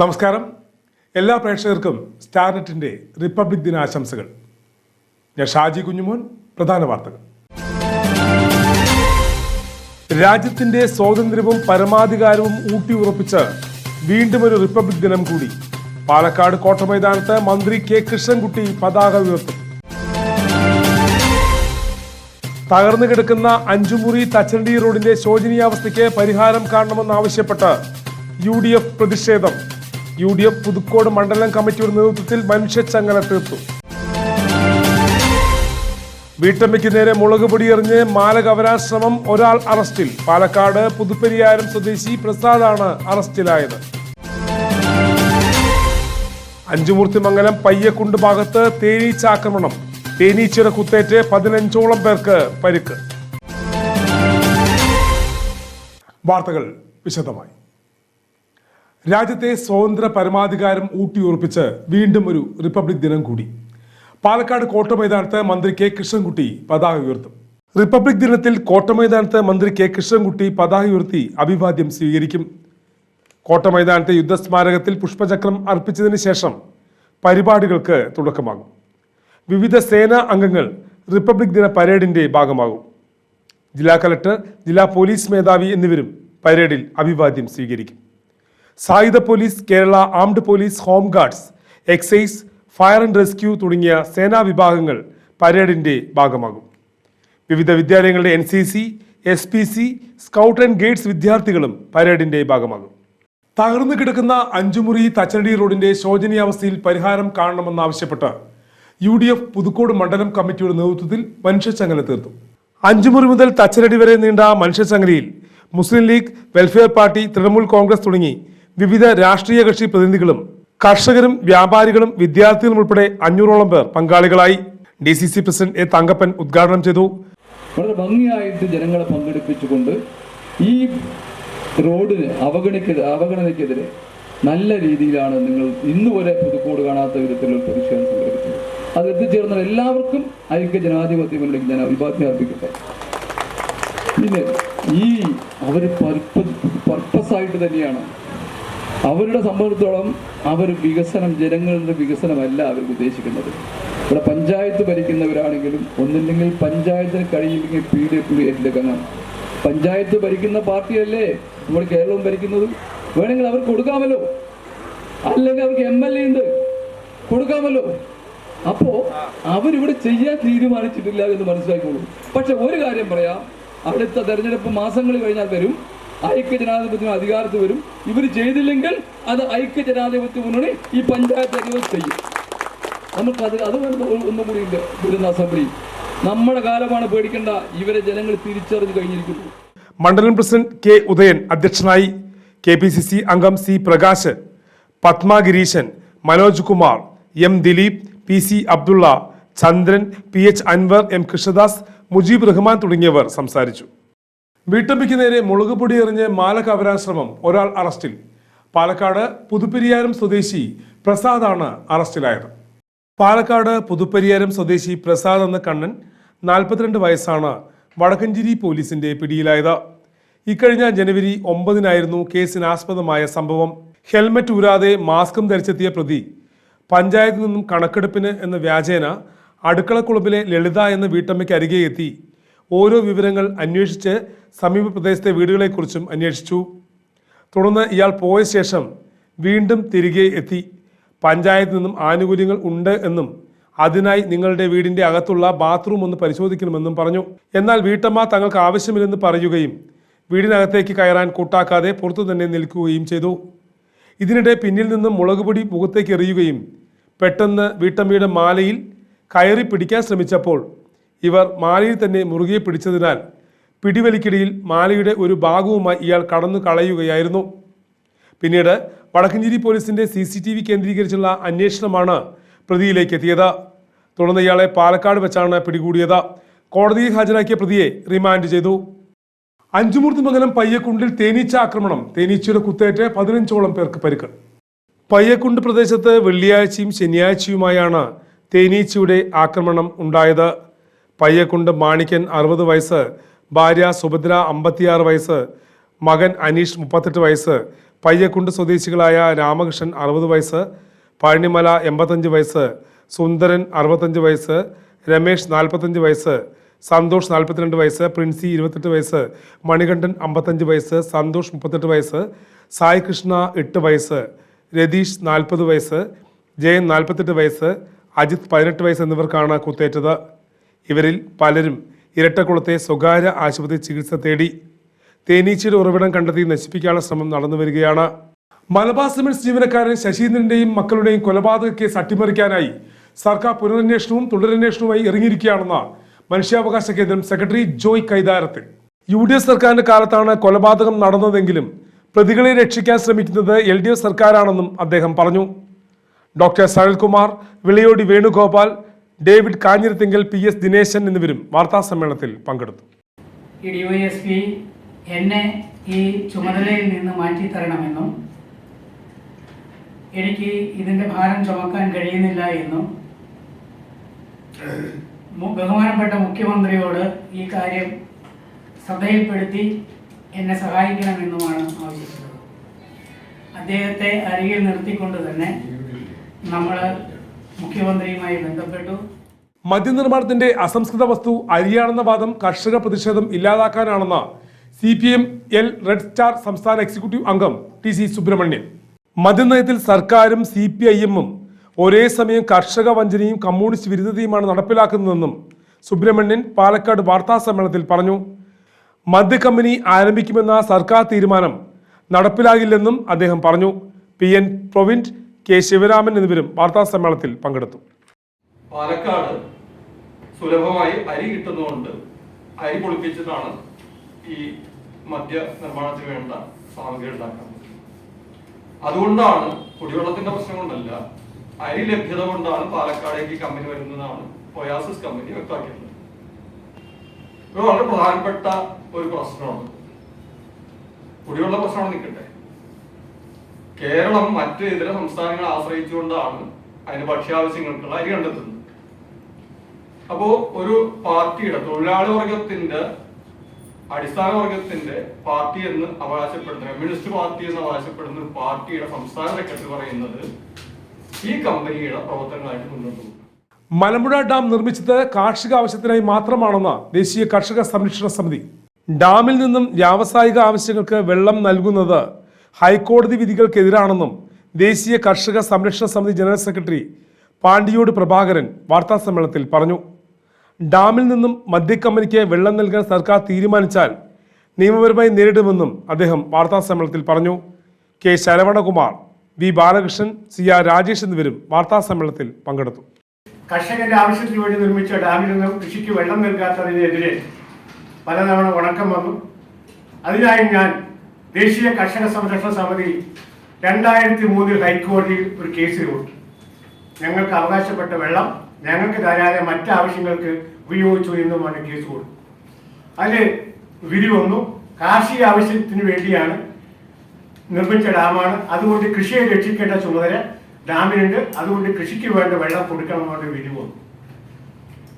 നമസ്കാരം. എല്ലാ പ്രേക്ഷകർക്കും സ്റ്റാർനെറ്റിന്റെ റിപ്പബ്ലിക് ദിനാശംസകൾ. ഞാൻ ഷാജി കുഞ്ഞുമോൻ പ്രധാന വാർത്തകൾ. രാജ്യത്തിന്റെ സ്വാതന്ത്ര്യവും പരമാധികാരവും ഊട്ടിയുറപ്പിച്ച് വീണ്ടും ഒരു റിപ്പബ്ലിക് ദിനം കൂടി. പാലക്കാട് കോട്ടമൈതാനത്ത് മന്ത്രി കെ കൃഷ്ണൻകുട്ടി പതാക ഉയർത്തും. തകർന്നു കിടക്കുന്ന അഞ്ചുമുറി തച്ചണ്ടി റോഡിന്റെ ശോചനീയാവസ്ഥയ്ക്ക് പരിഹാരം കാണണമെന്നാവശ്യപ്പെട്ട് യു ഡി എഫ് പ്രതിഷേധം. യു ഡി എഫ് പുതുക്കോട് മണ്ഡലം കമ്മിറ്റിയുടെ നേതൃത്വത്തിൽ മനുഷ്യച്ചങ്ങല തീർത്തു. വീട്ടമ്മയ്ക്ക് നേരെ മുളക് പൊടിയെറിഞ്ഞ് മാല ശ്രമം ഒരാൾ അറസ്റ്റിൽ. പാലക്കാട് പുതുപ്പരിയാരം സ്വദേശി പ്രസാദാണ് അറസ്റ്റിലായത്. അഞ്ചുമൂർത്തിമംഗലം പയ്യക്കുണ്ട് ഭാഗത്ത് തേനീച്ച ആക്രമണം. തേനീച്ചയുടെ കുത്തേറ്റ് പതിനഞ്ചോളം പേർക്ക് പരിക്ക്. വാർത്തകൾ വിശദമായി. രാജ്യത്തെ സ്വതന്ത്ര പരമാധികാരം ഊട്ടിയുറപ്പിച്ച് വീണ്ടും ഒരു റിപ്പബ്ലിക് ദിനം കൂടി. പാലക്കാട് കോട്ട കോട്ടമൈതാനത്ത് മന്ത്രി കെ കൃഷ്ണൻകുട്ടി പതാക ഉയർത്തും. റിപ്പബ്ലിക് ദിനത്തിൽ കോട്ട കോട്ടമൈതാനത്ത് മന്ത്രി കെ കൃഷ്ണൻകുട്ടി പതാക ഉയർത്തി അഭിവാദ്യം സ്വീകരിക്കും. കോട്ടമൈതാനത്തെ യുദ്ധസ്മാരകത്തിൽ പുഷ്പചക്രം അർപ്പിച്ചതിന് ശേഷം പരിപാടികൾക്ക് തുടക്കമാകും. വിവിധ സേനാ അംഗങ്ങൾ റിപ്പബ്ലിക് ദിന പരേഡിന്റെ ഭാഗമാകും. ജില്ലാ കലക്ടർ ജില്ലാ പോലീസ് മേധാവി എന്നിവരും പരേഡിൽ അഭിവാദ്യം സ്വീകരിക്കും. സായുധ police Kerala armed police home guards excise fire and rescue തുടങ്ങിയ സേനാ വിഭാഗങ്ങൾ പരേഡിന്റെ ഭാഗമാകും. വിവിധ വിദ്യാലയങ്ങളുടെ N C C S P C scout and guides വിദ്യാർത്ഥികളും പരേഡിന്റെ ഭാഗമാകും. തകർന്നു കിടക്കുന്ന അഞ്ചുമുറി തച്ചനടി റോഡിന്റെ ശോചനീയാവസ്ഥയിൽ പരിഹാരം കാണണമെന്നാവശ്യപ്പെട്ട് യു ഡി എഫ് പുതുക്കോട് മണ്ഡലം കമ്മിറ്റിയുടെ നേതൃത്വത്തിൽ മനുഷ്യച്ചങ്ങല തീർത്തു. അഞ്ചുമുറി മുതൽ തച്ചനടി വരെ നീണ്ട മനുഷ്യച്ചങ്ങലയിൽ മുസ്ലിം ലീഗ് വെൽഫെയർ പാർട്ടി തൃണമൂൽ കോൺഗ്രസ് തുടങ്ങി വിവിധ രാഷ്ട്രീയ കക്ഷി പ്രതിനിധികളും കർഷകരും വ്യാപാരികളും വിദ്യാർത്ഥികളും ഉൾപ്പെടെ അഞ്ഞൂറോളം പേർ പങ്കാളികളായി. D C C president A Thankappan ഉദ്ഘാടനം ചെയ്തു. വളരെ ഭംഗിയായിട്ട് ജനങ്ങളെ പങ്കെടുപ്പിച്ചുകൊണ്ട് ഈ റോഡിന് അവഗണിക്ക അവഗണനയ്ക്കെതിരെ നല്ല രീതിയിലാണ് നിങ്ങൾ ഇന്ന് വരെ പുതുക്കോട് കാണാത്ത വിധത്തിലുള്ള പ്രതിഷേധം സംഘടിപ്പിച്ചത്. അത് എത്തിച്ചേർന്ന എല്ലാവർക്കും ഐക്യ ജനാധിപത്യ ഞാൻ അഭിവാദ്യം അർപ്പിക്കട്ടെ. പിന്നെ ഈ അവർ പർപ്പസ് ആയിട്ട് തന്നെയാണ് അവരുടെ സംബന്ധിച്ചിടത്തോളം അവർ വികസനം ജനങ്ങളുടെ വികസനമല്ല അവർ ഉദ്ദേശിക്കുന്നത്. ഇവിടെ പഞ്ചായത്ത് ഭരിക്കുന്നവരാണെങ്കിലും ഒന്നില്ലെങ്കിൽ പഞ്ചായത്തിന് കഴിയില്ലെങ്കിൽ പി ഡബ്ല്യു ഏറ്റെടുക്കണം. പഞ്ചായത്ത് ഭരിക്കുന്ന പാർട്ടിയല്ലേ നമ്മുടെ കേരളവും ഭരിക്കുന്നത്? വേണമെങ്കിൽ അവർക്ക് കൊടുക്കാമല്ലോ. അല്ലെങ്കിൽ അവർക്ക് എം എൽ എ ഉണ്ട്. കൊടുക്കാമല്ലോ. അപ്പോ അവരിവിടെ ചെയ്യാൻ തീരുമാനിച്ചിട്ടില്ല എന്ന് മനസ്സിലാക്കിക്കോളൂ. പക്ഷെ ഒരു കാര്യം പറയാം. അടുത്ത തെരഞ്ഞെടുപ്പ് മാസങ്ങൾ കഴിഞ്ഞാൽ വരും. ഐക്യ ജനാധിപത്യം അധികാരത്തിൽ വരും. ഇവർ ചെയ്തില്ലെങ്കിൽ അത് ഐക്യ ജനാധിപത്യ മുന്നണി ഈ പഞ്ചായത്ത് അധികം ചെയ്യും. നമുക്കത് അത് ഒന്നും കൂടി ഉണ്ട് വരുന്ന അസംബ്ലി. നമ്മുടെ കാലമാണ് പേടിക്കേണ്ട. ഇവരെ ജനങ്ങൾ തിരിച്ചറിഞ്ഞു കഴിഞ്ഞിരിക്കുന്നു. മണ്ഡലം പ്രസിഡന്റ് കെ ഉദയൻ അധ്യക്ഷനായി കെ പി സി സി അംഗം C Prakash Padma Gireeshan Manoj Kumar M Dileep P C Abdulla Chandran P H Anwar M Krishnadas Mujeeb Rahman തുടങ്ങിയവർ സംസാരിച്ചു. വീട്ടമ്മയ്ക്ക് നേരെ മുളക് പൊടി എറിഞ്ഞ് മാല കവരാൻ ശ്രമം ഒരാൾ അറസ്റ്റിൽ. പാലക്കാട് പുതുപ്പെരിയാരം സ്വദേശി പ്രസാദാണ് അറസ്റ്റിലായത്. പാലക്കാട് പുതുപ്പെരിയാരം സ്വദേശി പ്രസാദ് എന്ന കണ്ണൻ നാൽപ്പത്തിരണ്ട് വയസ്സാണ് വടക്കഞ്ചേരി പോലീസിന്റെ പിടിയിലായത്. ഇക്കഴിഞ്ഞ ജനുവരി ഒമ്പതിനായിരുന്നു കേസിനാസ്പദമായ സംഭവം. ഹെൽമറ്റ് ഊരാതെ മാസ്കും ധരിച്ചെത്തിയ പ്രതി പഞ്ചായത്തിൽ നിന്നും കണക്കെടുപ്പിന് എന്ന വ്യാജേന അടുക്കളക്കുളമ്പിലെ ലളിത എന്ന വീട്ടമ്മയ്ക്ക് അരികെ എത്തി. ഓരോ വിവരങ്ങൾ അന്വേഷിച്ച് സമീപ പ്രദേശത്തെ വീടുകളെക്കുറിച്ചും അന്വേഷിച്ചു. തുടർന്ന് ഇയാൾ പോയ ശേഷം വീണ്ടും തിരികെ എത്തി. പഞ്ചായത്തിൽ നിന്നും ആനുകൂല്യങ്ങൾ ഉണ്ട് എന്നും അതിനായി നിങ്ങളുടെ വീടിന്റെ അകത്തുള്ള ബാത്റൂം ഒന്ന് പരിശോധിക്കണമെന്നും പറഞ്ഞു. എന്നാൽ വീട്ടമ്മ തങ്ങൾക്ക് ആവശ്യമില്ലെന്ന് പറയുകയും വീടിനകത്തേക്ക് കയറാൻ കൂട്ടാക്കാതെ പുറത്തു തന്നെ നിൽക്കുകയും ചെയ്തു. ഇതിനിടെ പിന്നിൽ നിന്നും മുളകുപൊടി മുഖത്തേക്ക് എറിയുകയും പെട്ടെന്ന് വീട്ടമ്മയുടെ മാലയിൽ കയറി പിടിക്കാൻ ശ്രമിച്ചപ്പോൾ ഇവർ മാലയിൽ തന്നെ മുറുകെ പിടിച്ചതിനാൽ പിടിവലിക്കിടയിൽ മാലയുടെ ഒരു ഭാഗവുമായി ഇയാൾ കടന്നു കളയുകയായിരുന്നു. പിന്നീട് വടക്കഞ്ചേരി പോലീസിന്റെ സി സി ടി വി കേന്ദ്രീകരിച്ചുള്ള അന്വേഷണമാണ് പ്രതിയിലേക്ക് എത്തിയത്. തുടർന്ന് ഇയാളെ പാലക്കാട് വെച്ചാണ് പിടികൂടിയത്. കോടതിയിൽ ഹാജരാക്കിയ പ്രതിയെ റിമാൻഡ് ചെയ്തു. അഞ്ചുമൂർത്തിമംഗലം പയ്യക്കുണ്ടിൽ തേനീച്ച ആക്രമണം. തേനീച്ചയുടെ കുത്തേറ്റ് പതിനഞ്ചോളം പേർക്ക് പരിക്ക്. പയ്യക്കുണ്ട് പ്രദേശത്ത് വെള്ളിയാഴ്ചയും ശനിയാഴ്ചയുമായാണ് തേനീച്ചയുടെ ആക്രമണം ഉണ്ടായത്. പയ്യക്കുണ്ട് മാണിക്കൻ അറുപത് വയസ്സ് ഭാര്യ സുഭദ്ര അമ്പത്തിയാറ് വയസ്സ് മകൻ അനീഷ് മുപ്പത്തെട്ട് വയസ്സ് പയ്യക്കുണ്ട് സ്വദേശികളായ രാമകൃഷ്ണൻ അറുപത് വയസ്സ് പഴനിമല എൺപത്തഞ്ച് വയസ്സ് സുന്ദരൻ അറുപത്തഞ്ച് വയസ്സ് രമേശ് നാൽപ്പത്തഞ്ച് വയസ്സ് സന്തോഷ് നാൽപ്പത്തിരണ്ട് വയസ്സ് പ്രിൻസി ഇരുപത്തെട്ട് വയസ്സ് മണികണ്ഠൻ അമ്പത്തഞ്ച് വയസ്സ് സന്തോഷ് മുപ്പത്തെട്ട് വയസ്സ് സായ് കൃഷ്ണ എട്ട് വയസ്സ് രതീഷ് നാൽപ്പത് വയസ്സ് ജയൻ നാൽപ്പത്തെട്ട് വയസ്സ് അജിത് പതിനെട്ട് വയസ്സ് എന്നിവർക്കാണ് കുത്തേറ്റത്. ഇവരിൽ പലരും ഇരട്ടക്കുളത്തെ സ്വകാര്യ ആശുപത്രി ചികിത്സ തേടി തേനീച്ചയുടെ ഉറവിടം കണ്ടെത്തി നശിപ്പിക്കാനുള്ള ശ്രമം നടന്നു വരികയാണ്. മലബാർ സിമെന്റ്സ് ജീവനക്കാരൻ ശശീന്ദ്രന്റെയും മക്കളുടെയും കൊലപാതക കേസ് അട്ടിമറിക്കാനായി സർക്കാർ പുനരന്വേഷണവും തുടരന്വേഷണവുമായി ഇറങ്ങിയിരിക്കുകയാണെന്ന് മനുഷ്യാവകാശ കേന്ദ്രം secretary Joy Kaitharathil U D F സർക്കാരിന്റെ കാലത്താണ് കൊലപാതകം നടന്നതെങ്കിലും പ്രതികളെ രക്ഷിക്കാൻ ശ്രമിക്കുന്നത് എൽ ഡി എഫ് സർക്കാരാണെന്നും അദ്ദേഹം പറഞ്ഞു. Doctor Sanalkumar Vilayodi Venugopal David Kanjirathinkal P S Dineshan എന്നിവരും വാർത്താ സമ്മേളനത്തിൽ പങ്കെടുത്തു. എന്നെ ഈ ചുമതലയിൽ നിന്ന് മാറ്റി തരണമെന്നും എനിക്ക് ഇതിന്റെ ഭാരം ചുമക്കാൻ കഴിയുന്നില്ല എന്നും ബഹുമാനപ്പെട്ട മുഖ്യമന്ത്രിയോട് ഈ കാര്യം ശ്രദ്ധയിൽപ്പെടുത്തി എന്നെ സഹായിക്കണമെന്നുമാണ് ആവശ്യപ്പെട്ടത്. അദ്ദേഹത്തെ അരികിൽ നിർത്തിക്കൊണ്ട് തന്നെ നമ്മൾ മുഖ്യമന്ത്രിയുമായി ബന്ധപ്പെട്ടു. മദ്യനിർമ്മാണത്തിന്റെ അസംസ്കൃത വസ്തു അരിയാണെന്ന വാദം കർഷക പ്രതിഷേധം ഇല്ലാതാക്കാനാണെന്ന് C P M L red star സംസ്ഥാന എക്സിക്യൂട്ടീവ് അംഗം ടി സി സുബ്രഹ്മണ്യൻ. മദ്യനയത്തിൽ സർക്കാരും സി പി ഐ എമ്മും ഒരേ സമയം കർഷക വഞ്ചനയും കമ്മ്യൂണിസ്റ്റ് വിരുദ്ധതയുമാണ് നടപ്പിലാക്കുന്നതെന്നും സുബ്രഹ്മണ്യൻ പാലക്കാട് വാർത്താ സമ്മേളനത്തിൽ പറഞ്ഞു. മദ്യ കമ്പനി ആരംഭിക്കുമെന്ന സർക്കാർ തീരുമാനം നടപ്പിലാകില്ലെന്നും അദ്ദേഹം പറഞ്ഞു. പി എൻ പ്രൊവിന്റ് കെ ശിവരാമൻ എന്നിവരും വാർത്താ സമ്മേളനത്തിൽ പങ്കെടുത്തു. പാലക്കാട് സുലഭമായി അരി കിട്ടുന്നതുകൊണ്ട് അരി പൊളിപ്പിച്ചിട്ടാണ് ഈ മദ്യ നിർമ്മാണത്തിന് വേണ്ട സാമഗ്രി ഉണ്ടാക്കുന്നത്. അതുകൊണ്ടാണ് കുടിവെള്ളത്തിന്റെ പ്രശ്നം കൊണ്ടല്ല അരി ലഭ്യത കൊണ്ടാണ് പാലക്കാടേക്ക് കമ്പനി വരുന്നതാണ് ഒയാസിസ് കമ്പനി വ്യക്തമാക്കിയത് ഇത് വളരെ പ്രധാനപ്പെട്ട ഒരു പ്രശ്നമാണ്. കുടിവെള്ള പ്രശ്നമാണ് നിൽക്കട്ടെ. കേരളം മറ്റ് ഇതര സംസ്ഥാനങ്ങളെ ആശ്രയിച്ചുകൊണ്ടാണ് അതിന് ഭക്ഷ്യാവശ്യങ്ങൾക്കുള്ള അരി കണ്ടെത്തുന്നത്. അപ്പോ ഒരു പാർട്ടിയുടെ തൊഴിലാളി വർഗത്തിന്റെ അടിസ്ഥാന വർഗത്തിന്റെ പാർട്ടി എന്ന് അവകാശപ്പെടുന്ന കമ്മ്യൂണിസ്റ്റ് പാർട്ടി എന്ന് അവകാശപ്പെടുന്ന ഒരു പാർട്ടിയുടെ സംസ്ഥാന സെക്രട്ടറി പറയുന്നത് ഈ കമ്പനിയുടെ പ്രവർത്തനങ്ങളായിട്ട് മുന്നോട്ട് മലമ്പുഴ ഡാം നിർമ്മിച്ചത് കാർഷിക ആവശ്യത്തിനായി മാത്രമാണെന്ന് ദേശീയ കർഷക സംരക്ഷണ സമിതി. ഡാമിൽ നിന്നും വ്യാവസായിക ആവശ്യങ്ങൾക്ക് വെള്ളം നൽകുന്നത് ഹൈക്കോടതി വിധികൾക്കെതിരാണെന്നും ദേശീയ കർഷക സംരക്ഷണ സമിതി ജനറൽ സെക്രട്ടറി പാണ്ടിയോട് പ്രഭാകരൻ വാർത്താ സമ്മേളനത്തിൽ പറഞ്ഞു. ഡാമിൽ നിന്നും മദ്യക്കമ്പനിക്ക് വെള്ളം നൽകാൻ സർക്കാർ തീരുമാനിച്ചാൽ നിയമപരമായി നേരിടുമെന്നും അദ്ദേഹം വാർത്താ സമ്മേളനത്തിൽ പറഞ്ഞു. K Saravanakumar V Balakrishnan C R Rajesh എന്നിവരും വാർത്താ സമ്മേളനത്തിൽ പങ്കെടുത്തു. കർഷകന്റെ ആവശ്യത്തിന് വേണ്ടി നിർമ്മിച്ച ഡാമിൽ നിന്നും കൃഷിക്ക് വെള്ളം നൽകാത്തതിനെതിരെ പലതവണ ഉണക്കം വന്നു. അതിനായി ഞാൻ ദേശീയ കർഷക സംരക്ഷണ സമിതി രണ്ടായിരത്തി മൂന്നിൽ ഹൈക്കോടതിയിൽ ഒരു കേസ് കൊടുത്തു ഞങ്ങൾക്ക് അവകാശപ്പെട്ട വെള്ളം ഞങ്ങൾക്ക് തരാതെ മറ്റ് ആവശ്യങ്ങൾക്ക് ഉപയോഗിച്ചു എന്നുമാണ് കേസ് കൊടുത്തു അതിൽ വിരി വന്നു. കാർഷിക ആവശ്യത്തിന് വേണ്ടിയാണ് നിർമ്മിച്ച ഡാമാണ്. അതുകൊണ്ട് കൃഷിയെ രക്ഷിക്കേണ്ട ചുമതല ഡാമിനുണ്ട്. അതുകൊണ്ട് കൃഷിക്ക് വേണ്ട വെള്ളം കൊടുക്കണമെന്നുള്ള വിധി വന്നു.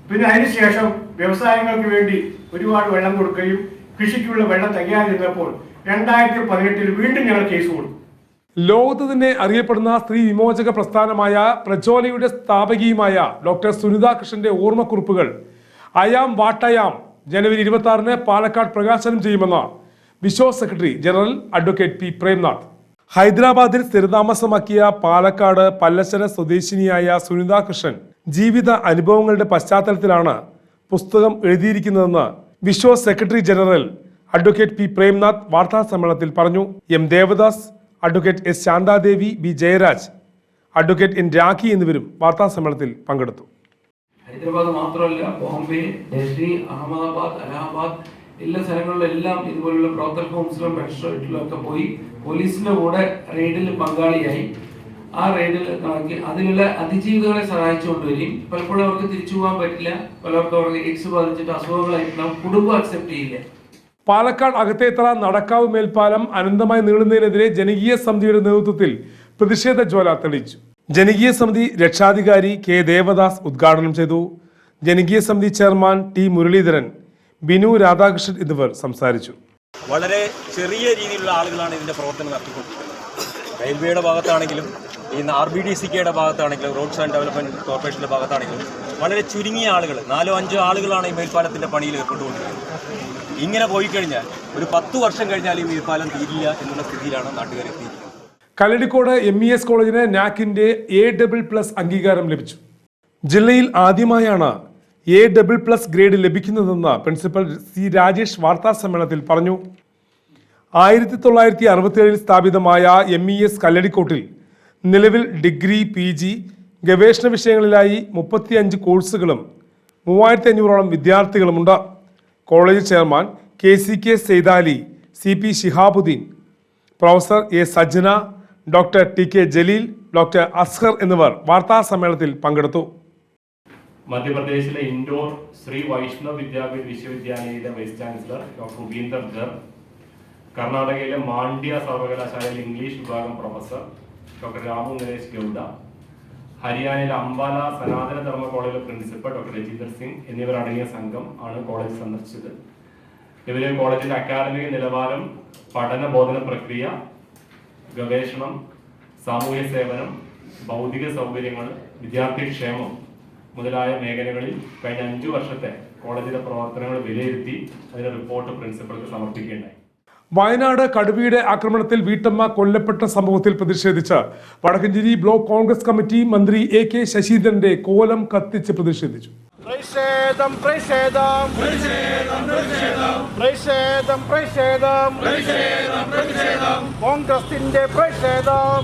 പിന്നെ അതിനുശേഷം വ്യവസായങ്ങൾക്ക് വേണ്ടി ഒരുപാട് വെള്ളം കൊടുക്കുകയും കൃഷിക്കുള്ള വെള്ളം തികയാതിരുന്നപ്പോൾ രണ്ടായിരത്തി പതിനെട്ടിൽ വീണ്ടും ഞങ്ങൾ കേസ് കൊടുത്തു. ലോകത്ത് തന്നെ അറിയപ്പെടുന്ന സ്ത്രീ വിമോചക പ്രസ്ഥാനമായ പ്രജോലയുടെ സ്ഥാപകിയുമായ ഡോക്ടർ സുനിത കൃഷ്ണന്റെ ഓർമ്മക്കുറിപ്പുകൾ അയാം വാട്ടയാം ജനുവരി ഇരുപത്തി ആറിന് പാലക്കാട് പ്രകാശനം ചെയ്യുമെന്ന് Vishwa secretary general advocate P Premnath. ഹൈദരാബാദിൽ സ്ഥിരതാമസമാക്കിയ പാലക്കാട് പല്ലശ്ശന സ്വദേശിനിയായ സുനിത കൃഷ്ണൻ ജീവിത അനുഭവങ്ങളുടെ പശ്ചാത്തലത്തിലാണ് പുസ്തകം എഴുതിയിരിക്കുന്നതെന്ന് Vishwa secretary general advocate P Premnath വാർത്താ സമ്മേളനത്തിൽ പറഞ്ഞു M Devadas advocate S Santhadevi B Jayaraj advocate N Rakhi എന്നിവരും വാർത്താ സമ്മേളനത്തിൽ പങ്കെടുത്തു. ഹൈദരാബാദ് മാത്രമല്ല ബോംബെ ഡൽഹി അഹമ്മദാബാദ് അലഹാബാദ് എല്ലാ സ്ഥലങ്ങളിലെല്ലാം ഇതുപോലുള്ള ബ്രോത്തൽ ഹോംസിലും റെസ്റ്റോറന്റിലും ഒക്കെ പോയി പോലീസിന്റെ കൂടെ റെയ്ഡിൽ പങ്കാളിയായി. ആ റെയ്ഡിൽ നടക്കി അതിലുള്ള അതിജീവികളെ സഹായിച്ചുകൊണ്ട് വരികയും പലപ്പോഴും അവർക്ക് തിരിച്ചു പോകാൻ പറ്റില്ല. പലർക്കും അവർക്ക് എയ്ഡ്സ് ബാധിച്ചിട്ട് അസുഖങ്ങളായിട്ടുണ്ടാവും. കുടുംബം അക്സെപ്റ്റ് ചെയ്യില്ല. പാലക്കാട് അകത്തേത്തറ നടക്കാവ് മേൽപ്പാലം അനന്തമായി നീളുന്നതിനെതിരെ ജനകീയ സമിതിയുടെ നേതൃത്വത്തിൽ പ്രതിഷേധ ജ്വാല തെളിച്ചു ജനകീയ സമിതി രക്ഷാധികാരി കെ ദേവദാസ് ഉദ്ഘാടനം ചെയ്തു. ജനകീയ സമിതി ചെയർമാൻ ടി മുരളീധരൻ ബിനു രാധാകൃഷ്ണൻ എന്നിവർ സംസാരിച്ചു. വളരെ ചെറിയ രീതിയിലുള്ള ആളുകളാണ് ഇതിന്റെ പ്രവർത്തനം നടത്തിക്കൊണ്ടിരിക്കുന്നത്. റെയിൽവേയുടെ ഭാഗത്താണെങ്കിലും ഈ ആർ ബി ഡി സി കെയുടെ ഭാഗത്താണെങ്കിലും റോഡ്സ് ആൻഡ് ഡെവലപ്മെന്റ് കോർപ്പറേഷന്റെ ഭാഗത്താണെങ്കിലും വളരെ ചുരുങ്ങിയ ആളുകൾ നാലോ അഞ്ചോ ആളുകളാണ് ഈ മേൽപ്പാലത്തിന്റെ പണിയിൽ ഏർപ്പെട്ടുകൊണ്ടിരിക്കുന്നത്. ഇങ്ങനെ പോയി കഴിഞ്ഞാൽ ഒരു പത്ത് വർഷം കഴിഞ്ഞാൽ ഈ മേൽപ്പാലം തീരില്ല എന്നുള്ള സ്ഥിതിയിലാണ് നാട്ടുകാർ എത്തിയിരിക്കുന്നത്. കല്ലടിക്കോട് എം ഇ എസ് കോളേജിന് നാക്കിന്റെ എ ഡബിൾ പ്ലസ് അംഗീകാരം ലഭിച്ചു. ജില്ലയിൽ ആദ്യമായാണ് എ ഡബിൾ പ്ലസ് ഗ്രേഡ് ലഭിക്കുന്നതെന്ന് പ്രിൻസിപ്പൽ സി രാജേഷ് വാർത്താ സമ്മേളനത്തിൽ പറഞ്ഞു. ആയിരത്തി തൊള്ളായിരത്തി സ്ഥാപിതമായ എം ഇ എസ് കല്ലടിക്കോട്ടിൽ നിലവിൽ ഡിഗ്രി പി ജി ഗവേഷണ വിഷയങ്ങളിലായി മുപ്പത്തിയഞ്ച് കോഴ്സുകളും മൂവായിരത്തി അഞ്ഞൂറോളം വിദ്യാർത്ഥികളുമുണ്ട്. College chairman K C K Saithali C P Shihabuddin professor A Sajna doctor T K Jaleel doctor Azhar എന്നിവർ വാർത്താ സമ്മേളനത്തിൽ പങ്കെടുത്തു. മധ്യപ്രദേശിലെ Indore Shri Vaishnav Vidyapeeth വിശ്വവിദ്യാലയയിലെ vice chancellor doctor Upinder Dhar കർണാടകയിലെ മാണ്ഡ്യ സർവകലാശാലയിലെ ഇംഗ്ലീഷ് വിഭാഗം പ്രൊഫസർ ഡോക്ടർ രാമു നരേഷ് ഗൗഡ ഹരിയാനയിലെ അംബാല സനാതന ധർമ്മ കോളേജിലെ പ്രിൻസിപ്പൽ ഡോക്ടർ രജീന്ദർ സിംഗ് എന്നിവരടങ്ങിയ സംഘം ആണ് കോളേജ് സന്ദർശിച്ചത്. ഇവർ കോളേജിന്റെ അക്കാദമിക നിലവാരം പഠന ബോധന പ്രക്രിയ ഗവേഷണം സാമൂഹ്യ സേവനം ഭൗതിക സൗകര്യങ്ങൾ വിദ്യാർത്ഥി ക്ഷേമം മുതലായ മേഖലകളിൽ കഴിഞ്ഞ അഞ്ചു വർഷത്തെ കോളേജിലെ പ്രവർത്തനങ്ങൾ വിലയിരുത്തി അതിന്റെ റിപ്പോർട്ട് പ്രിൻസിപ്പൾക്ക് സമർപ്പിക്കുകയുണ്ടായി. വയനാട് കടുവയുടെ ആക്രമണത്തിൽ വീട്ടമ്മ കൊല്ലപ്പെട്ട സംഭവത്തിൽ പ്രതിഷേധിച്ച് വടക്കഞ്ചേരി ബ്ലോക്ക് കോൺഗ്രസ് കമ്മിറ്റി മന്ത്രി എ കെ ശശീന്ദ്രന്റെ കോലം കത്തിച്ച് പ്രതിഷേധിച്ചു. പ്രതിഷേധം പ്രതിഷേധം പ്രതിഷേധം പ്രതിഷേധം കോൺഗ്രസിന്റെ പ്രതിഷേധം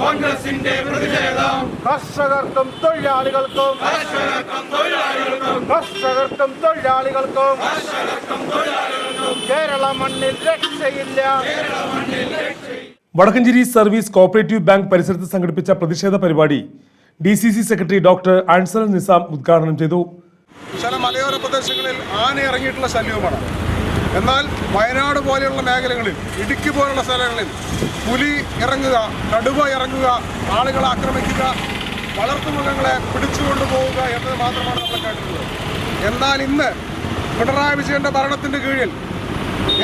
കോൺഗ്രസിന്റെ പ്രതിഷേധം കർഷകർക്കും തൊഴിലാളികൾക്കും. കർഷകർക്കും തൊഴിലാളികൾക്കും. കേരള മണ്ണിൽ രക്ഷയില്ല. വടക്കഞ്ചേരി സർവീസ് കോപ്പറേറ്റീവ് ബാങ്ക് പരിസരത്ത് സംഘടിപ്പിച്ച പ്രതിഷേധ പരിപാടി D C C secretary doctor Ansal Nisam ഉദ്ഘാടനം ചെയ്തു. ചില മലയോര പ്രദേശങ്ങളിൽ ആന ഇറങ്ങിയിട്ടുള്ള ശല്യവുമാണ്. എന്നാൽ വയനാട് പോലെയുള്ള മേഖലകളിൽ ഇടുക്കി പോലുള്ള സ്ഥലങ്ങളിൽ പുലി ഇറങ്ങുക കടുവ ഇറങ്ങുക ആളുകളെ ആക്രമിക്കുക വളർത്തുമൃഗങ്ങളെ പിടിച്ചുകൊണ്ടു പോവുക എന്നത് മാത്രമാണ് നമ്മൾ കേട്ടിട്ടുള്ളത്. എന്നാൽ ഇന്ന് പിണറായി വിജയന്റെ ഭരണത്തിന്റെ കീഴിൽ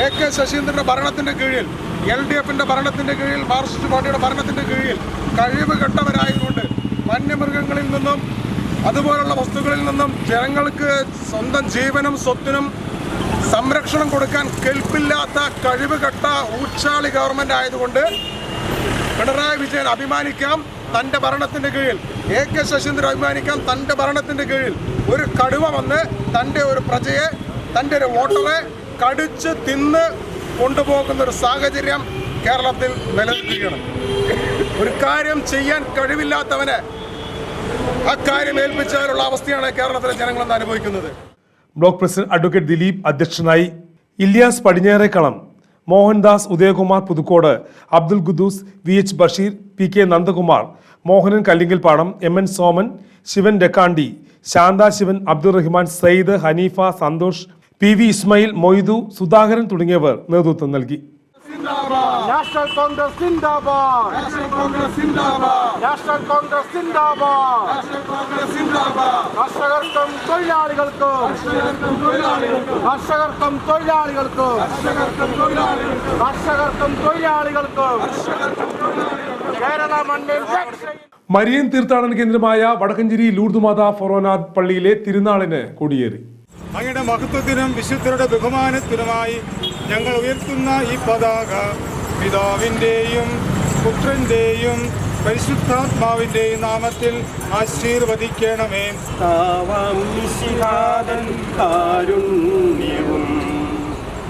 എ കെ ശശീന്ദ്രന്റെ ഭരണത്തിന്റെ കീഴിൽ എൽ ഡി എഫിന്റെ ഭരണത്തിന്റെ കീഴിൽ മാർക്സിസ്റ്റ് പാർട്ടിയുടെ ഭരണത്തിന്റെ കീഴിൽ കഴിവ് കെട്ടവരായതുകൊണ്ട് വന്യമൃഗങ്ങളിൽ നിന്നും അതുപോലുള്ള വസ്തുക്കളിൽ നിന്നും ജനങ്ങൾക്ക് സ്വന്തം ജീവനും സ്വത്തിനും സംരക്ഷണം കൊടുക്കാൻ കെൽപ്പില്ലാത്ത കഴിവ് കെട്ട ഊച്ചാളി ഗവൺമെന്റ് ആയതുകൊണ്ട് പിണറായി വിജയൻ അഭിമാനിക്കാം തന്റെ ഭരണത്തിന്റെ കീഴിൽ. എ കെ ശശീന്ദ്രൻ അഭിമാനിക്കാം തന്റെ ഭരണത്തിന്റെ കീഴിൽ. ഒരു കടുവ വന്ന് തന്റെ ഒരു പ്രജയെ തന്റെ ഒരു വോട്ടറെ കടിച്ച് തിന്ന് കൊണ്ടുപോകുന്ന ഒരു സാഹചര്യം കേരളത്തിൽ നിലനിൽക്കുകയാണ്. ഒരു കാര്യം ചെയ്യാൻ കഴിവില്ലാത്തവന് അക്കാര്യം ഏൽപ്പിച്ചാലുള്ള അവസ്ഥയാണ് കേരളത്തിലെ ജനങ്ങൾ എന്ന് അനുഭവിക്കുന്നത്. ബ്ലോക്ക് പ്രസിഡന്റ് അഡ്വക്കേറ്റ് ദിലീപ് അധ്യക്ഷനായി Ilyas Padinjerekkalam Mohandas Udayakumar Puthukkode Abdul Khudoos V H Basheer P K Nandakumar Mohanan Kallinkalpadam M N Soman Sivan Dekkandi Santha Sivan Abdul Rahman Sayyid Hanifa Santhosh P V Ismail Moidu Sudhakaran തുടങ്ങിയവർ നേതൃത്വം നൽകി. National Congress സിന്ദാബാദ് national Congress സിന്ദാബാദ് national Congress സിന്ദാബാദ് കർഷകർക്കും തൊഴിലാളികൾക്കും. കർഷകർക്കും തൊഴിലാളികൾക്കും. കർഷകർക്കും തൊഴിലാളികൾക്കും. കേരള മണ്ണിൽ മരിയൻ തീർത്ഥാടന കേന്ദ്രമായ വടക്കഞ്ചേരി ലൂർദുമാത ഫൊറോനാഥ് പള്ളിയിലെ തിരുനാളിന് കൊടിയേറി. അങ്ങയുടെ മഹത്വത്തിനും വിശുദ്ധരുടെ ബഹുമാനത്തിനുമായി ഞങ്ങൾ ഉയർത്തുന്ന ഈ പതാക പിതാവിന്റെയും പുത്രന്റെയും പരിശുദ്ധാത്മാവിന്റെയും നാമത്തിൽ ആശീർവദിക്കണമേ. കാരുണ്യവും.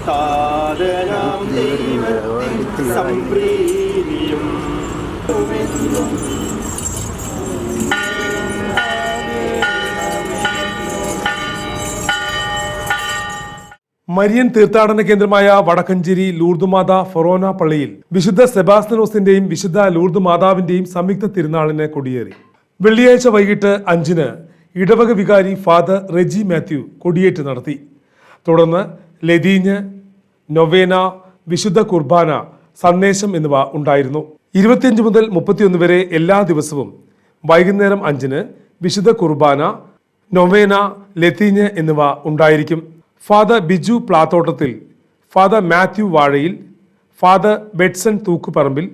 താതനാം ദൈവത്തിൻ സംപ്രീതിയും. മരിയൻ തീർത്ഥാടന കേന്ദ്രമായ വടക്കഞ്ചേരി ലൂർദുമാത ഫൊറോന പള്ളിയിൽ വിശുദ്ധ സെബാസ്തനോസിന്റെയും വിശുദ്ധ ലൂർദ് മാതാവിന്റെയും സംയുക്ത തിരുനാളിന് കൊടിയേറി. വെള്ളിയാഴ്ച വൈകിട്ട് അഞ്ചിന് ഇടവക വികാരി ഫാദർ റെജി മാത്യു കൊടിയേറ്റ് നടത്തി. തുടർന്ന് ലതീഞ്ഞ് നൊവേന വിശുദ്ധ കുർബാന സന്ദേശം എന്നിവ ഉണ്ടായിരുന്നു. ഇരുപത്തിയഞ്ച് മുതൽ മുപ്പത്തിയൊന്ന് വരെ എല്ലാ ദിവസവും വൈകുന്നേരം അഞ്ചിന് വിശുദ്ധ കുർബാന നൊവേന ലത്തീഞ്ഞ് എന്നിവ ഉണ്ടായിരിക്കും. Father Biju Plathottathil father Mathew Vazhayil father Bedson Thookkuparambil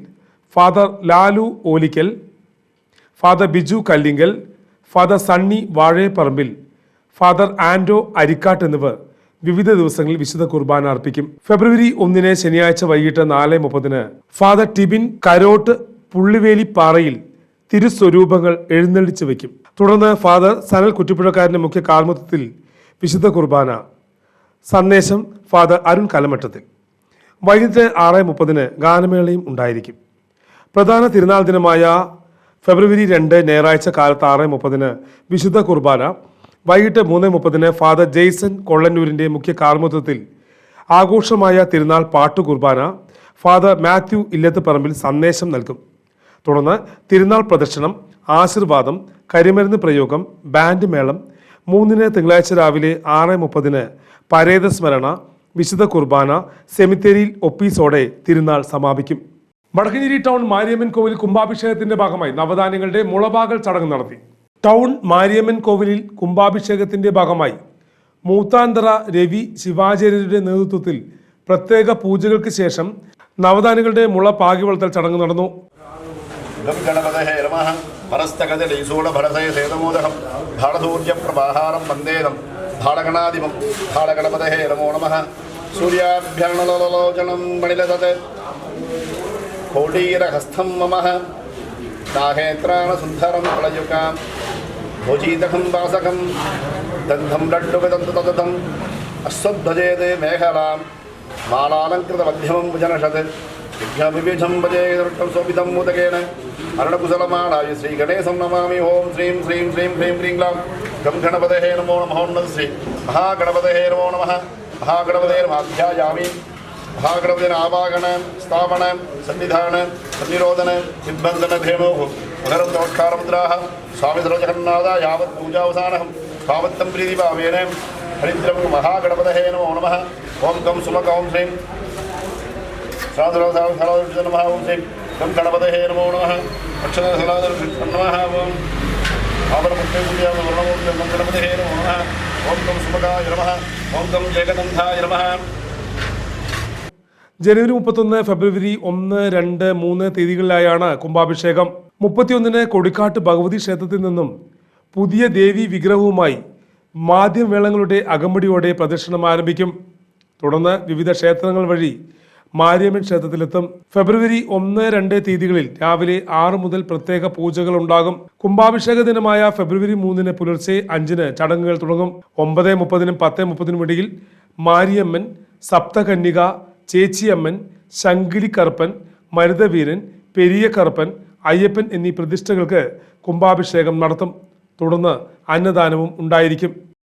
father Lalu Olickal father Biju Kallinkal father Sunny Vazhayaparambil father Anto Arikkattu എന്നിവർ വിവിധ ദിവസങ്ങളിൽ വിശുദ്ധ കുർബാന അർപ്പിക്കും. ഫെബ്രുവരി ഒന്നിന് ശനിയാഴ്ച വൈകിട്ട് നാല് മുപ്പതിന് ഫാദർ ടിബിൻ കരോട്ട് പുള്ളിവേലി പുള്ളിവേലിപ്പാറയിൽ തിരുസ്വരൂപങ്ങൾ എഴുന്നള്ളിച്ച് വയ്ക്കും. തുടർന്ന് ഫാദർ സനൽ കുറ്റിപ്പുഴക്കാരന്റെ മുഖ്യ കാർമ്മത്വത്തിൽ വിശുദ്ധ കുർബാന സന്ദേശം ഫാദർ അരുൺ കലമറ്റത്തിൽ. വൈകിട്ട് ആറ് മുപ്പതിന് ഗാനമേളയും ഉണ്ടായിരിക്കും. പ്രധാന തിരുനാൾ ദിനമായ ഫെബ്രുവരി രണ്ട് ഞായറാഴ്ച കാലത്ത് ആറ് മുപ്പതിന് വിശുദ്ധ കുർബാന വൈകിട്ട് മൂന്ന് മുപ്പതിന് ഫാദർ ജെയ്സൺ കൊള്ളന്നൂരിന്റെ മുഖ്യ കാർമ്മിത്വത്തിൽ ആഘോഷമായ തിരുനാൾ പാട്ടു കുർബാന ഫാദർ മാത്യു ഇല്ലത്ത് പറമ്പിൽ സന്ദേശം നൽകും. തുടർന്ന് തിരുനാൾ പ്രദർശനം ആശീർവാദം കരിമരുന്ന് പ്രയോഗം ബാൻഡ് മേളം മൂന്നിന് തിങ്കളാഴ്ച രാവിലെ ആറ് മുപ്പതിന് പരേത സ്മരണ വിശുദ്ധ കുർബാന സെമിത്തേരിയിൽ ഒപ്പീസോടെ തിരുനാൾ സമാപിക്കും. വടക്കഞ്ചേരി ടൗൺ മാരിയമ്മൻ കോവിൽ കുംഭാഭിഷേകത്തിന്റെ ഭാഗമായി നവധാന്യങ്ങളുടെ മുളപാകൽ ചടങ്ങ് നടത്തി. ടൗൺ മാരിയമ്മൻ കോവിലിൽ കുംഭാഭിഷേകത്തിന്റെ ഭാഗമായി മൂത്താന്തറ രവി ശിവാചാര്യരുടെ നേതൃത്വത്തിൽ പ്രത്യേക പൂജകൾക്ക് ശേഷം നവധാന്യങ്ങളുടെ മുള പാകി വളർത്തൽ ചടങ്ങ് നടന്നു. பரஸ்தகதிலீசூடபரசய சேதமோதகம் பாடசூரிய பிரபாகாரம் வந்தேதம் பாடகணாதிபம் பாடகணபதஹே நமோ நம சூரியாபியானலோலோச்சனம் மணிலதத் கோடீரஹஸ்தம் மம நாகேத்ராணசுந்தரம் பிரளயுகாம் भोजीदखं वासकं दन्धं लड्डुकदन्ततदम् अश्वध्वजेदे मेघलां मालालङ्कृतमध्यमं जनषत् यज्ञाभिभीषं भजे दृष्टं स्वपितं मुदकेन अरणकुशलमाणाय श्रीगणेशं नमामि ॐ श्रीं श्रीं श्रीं ह्रीं क्रीं ग्लां गं गणपतये नमो नमः श्री महागणपतये नमो नमः महागणपते नमाध्यायामि महागणपतेन आवागण स्थापन सन्निधान सन्निरोधन विद्बन्धनधेनोः मकरं नमस्कारमुद्राः स्वामि सर्वजगन्नाथा यावत् पूजावसानहं तावत्तं प्रीतिभावेन हरिद्रं महागणपतये नमो नमः ॐ गं सुमक ॐ श्रीं ഓം ഓം ജനുവരി മുപ്പത്തൊന്ന് ഫെബ്രുവരി ഒന്ന് രണ്ട് മൂന്ന് തീയതികളിലായാണ് കുംഭാഭിഷേകം. മുപ്പത്തിയൊന്നിന് കൊടിക്കാട്ട് ഭഗവതി ക്ഷേത്രത്തിൽ നിന്നും പുതിയ ദേവി വിഗ്രഹവുമായി മാധ്യമവേളങ്ങളുടെ അകമ്പടിയോടെ പ്രദർശനം ആരംഭിക്കും. തുടർന്ന് വിവിധ ക്ഷേത്രങ്ങൾ വഴി മാരിയമ്മൻ ക്ഷേത്രത്തിലെത്തും. ഫെബ്രുവരി ഒന്ന് രണ്ട് തീയതികളിൽ രാവിലെ ആറ് മുതൽ പ്രത്യേക പൂജകൾ ഉണ്ടാകും കുംഭാഭിഷേക ദിനമായ ഫെബ്രുവരി മൂന്നിന് പുലർച്ചെ അഞ്ചിന് ചടങ്ങുകൾ തുടങ്ങും. ഒമ്പത് മുപ്പതിനും പത്ത് മുപ്പതിനും ഇടയിൽ മാരിയമ്മൻ സപ്തകന്യക ചേച്ചിയമ്മൻ ശങ്കിലിക്കറുപ്പൻ മരുതവീരൻ പെരിയ കറുപ്പൻ അയ്യപ്പൻ എന്നീ പ്രതിഷ്ഠകൾക്ക് കുംഭാഭിഷേകം നടത്തും. തുടർന്ന് അന്നദാനവും ഉണ്ടായിരിക്കും.